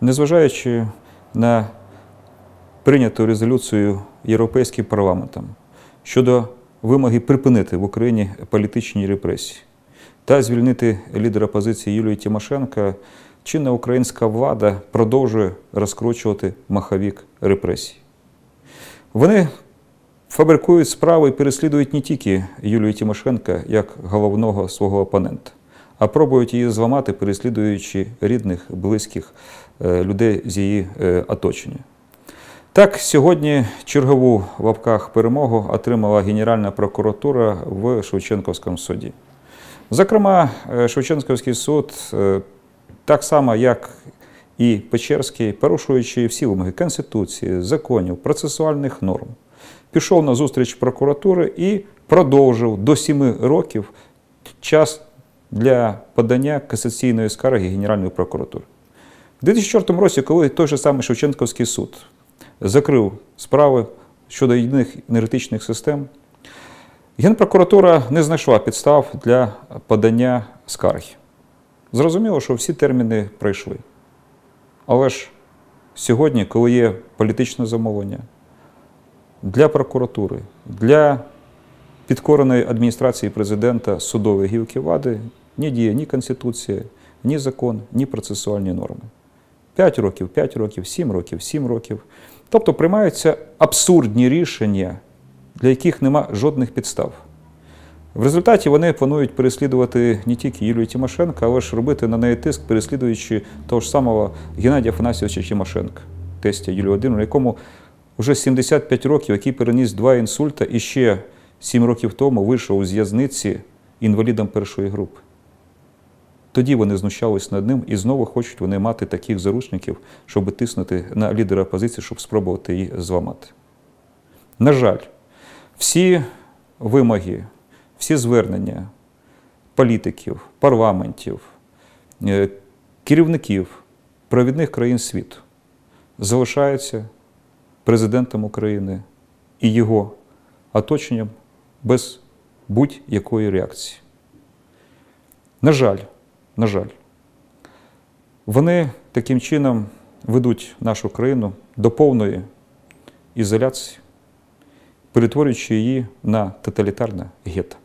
Незважаючи на прийняту резолюцію Європейським парламентом щодо вимоги припинити в Україні політичні репресії та звільнити лідера опозиції Юлію Тимошенко, чинна українська влада продовжує розкручувати маховік репресій. Вони фабрикують справи і переслідують не тільки Юлію Тимошенко як головного свого опонента, а пробують її зламати, переслідуючи рідних, близьких е, людей з її е, оточення. Так, сьогодні чергову в лапках перемогу отримала Генеральна прокуратура в Шевченківському суді. Зокрема, е, Шевченківський суд, так само як і Печерський, порушуючи всі вимоги Конституції, законів, процесуальних норм, пішов на зустріч прокуратури і продовжив до 7 років час для подання касаційної скарги Генеральної прокуратури. У 2004 році, коли той же самий Шевченківський суд закрив справи щодо єдиних енергетичних систем, Генпрокуратура не знайшла підстав для подання скарги. Зрозуміло, що всі терміни пройшли. Але ж сьогодні, коли є політичне замовлення для прокуратури, для підкореної адміністрації президента судової гілки влади, не діє ні Конституція, ні закон, ні процесуальні норми. 5 років, 5 років, 7 років, 7 років. Тобто приймаються абсурдні рішення, для яких нема жодних підстав. В результаті вони планують переслідувати не тільки Юлію Тимошенко, але ж робити на неї тиск, переслідуючи того ж самого Геннадія Афанасьовича Тимошенка, тестя Юлії Володимирівни, якому вже 75 років, який переніс два інсульта і ще 7 років тому вийшов з в'язниці інвалідом першої групи. Тоді вони знущались над ним і знову хочуть вони мати таких заручників, щоб тиснути на лідера опозиції, щоб спробувати її зламати. На жаль, всі вимоги, всі звернення політиків, парламентів, е, керівників провідних країн світу залишаються президентом України і його оточенням без будь-якої реакції. На жаль, на жаль, вони таким чином ведуть нашу країну до повної ізоляції, перетворюючи її на тоталітарне гетто.